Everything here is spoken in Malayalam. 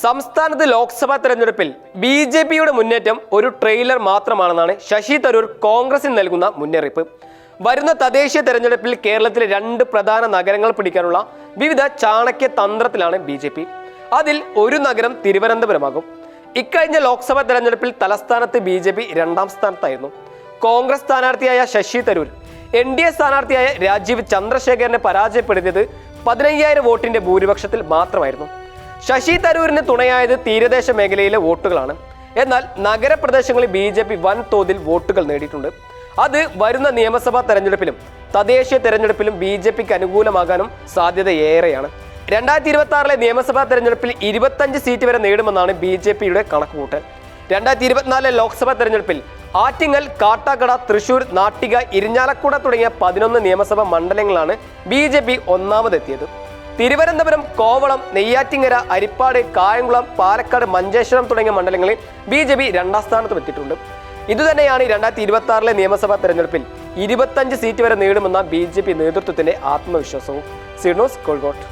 സംസ്ഥാനത്ത് ലോക്സഭാ തെരഞ്ഞെടുപ്പിൽ ബി ജെ പിയുടെ മുന്നേറ്റം ഒരു ട്രെയിലർ മാത്രമാണെന്നാണ് ശശി തരൂർ കോൺഗ്രസിന് നൽകുന്ന മുന്നറിയിപ്പ്. വരുന്ന തദ്ദേശീയ തെരഞ്ഞെടുപ്പിൽ കേരളത്തിലെ രണ്ട് പ്രധാന നഗരങ്ങൾ പിടിക്കാനുള്ള വിവിധ ചാണക്യ തന്ത്രത്തിലാണ് ബി ജെ പി. അതിൽ ഒരു നഗരം തിരുവനന്തപുരമാകും. ഇക്കഴിഞ്ഞ ലോക്സഭാ തെരഞ്ഞെടുപ്പിൽ തലസ്ഥാനത്ത് ബി ജെ പി രണ്ടാം സ്ഥാനത്തായിരുന്നു. Congress സ്ഥാനാർത്ഥിയായ Shashi Tharoor N D A സ്ഥാനാർത്ഥിയായ Rajeev ചന്ദ്രശേഖരനെ പരാജയപ്പെടുത്തിയത് പതിനയ്യായിരം വോട്ടിന്റെ ഭൂരിപക്ഷത്തിൽ മാത്രമായിരുന്നു. ശശി തരൂരിന് തുണയായത് തീരദേശ മേഖലയിലെ വോട്ടുകളാണ്. എന്നാൽ നഗരപ്രദേശങ്ങളിൽ ബി ജെ പി വൻതോതിൽ വോട്ടുകൾ നേടിയിട്ടുണ്ട്. അത് വരുന്ന നിയമസഭാ തെരഞ്ഞെടുപ്പിലും തദ്ദേശീയ തെരഞ്ഞെടുപ്പിലും ബി ജെ പിക്ക് അനുകൂലമാകാനും സാധ്യത ഏറെയാണ്. രണ്ടായിരത്തി ഇരുപത്തി ആറിലെ നിയമസഭാ തെരഞ്ഞെടുപ്പിൽ ഇരുപത്തഞ്ച് സീറ്റ് വരെ നേടുമെന്നാണ് ബി ജെ പിയുടെ കണക്കുകൂട്ടൽ രണ്ടായിരത്തി ഇരുപത്തിനാലിലെ ലോക്സഭാ തെരഞ്ഞെടുപ്പിൽ ആറ്റിങ്ങൽ കാട്ടാക്കട തൃശൂർ നാട്ടിക ഇരിഞ്ഞാലക്കുട തുടങ്ങിയ പതിനൊന്ന് നിയമസഭാ മണ്ഡലങ്ങളാണ് ബി ജെ പി ഒന്നാമതെത്തിയത്. തിരുവനന്തപുരം കോവളം നെയ്യാറ്റിങ്ങര അരിപ്പാട് കായംകുളം പാലക്കാട് മഞ്ചേശ്വരം തുടങ്ങിയ മണ്ഡലങ്ങളിൽ ബി ജെ പി രണ്ടാം സ്ഥാനത്തും എത്തിയിട്ടുണ്ട്. ഇതുതന്നെയാണ് രണ്ടായിരത്തി ഇരുപത്തി ആറിലെ നിയമസഭാ തെരഞ്ഞെടുപ്പിൽ ഇരുപത്തഞ്ച് സീറ്റ് വരെ നേടുമെന്ന ബി ജെ പി നേതൃത്വത്തിന്റെ ആത്മവിശ്വാസവും. സിഡ്നോസ് കോഴിക്കോട്ട്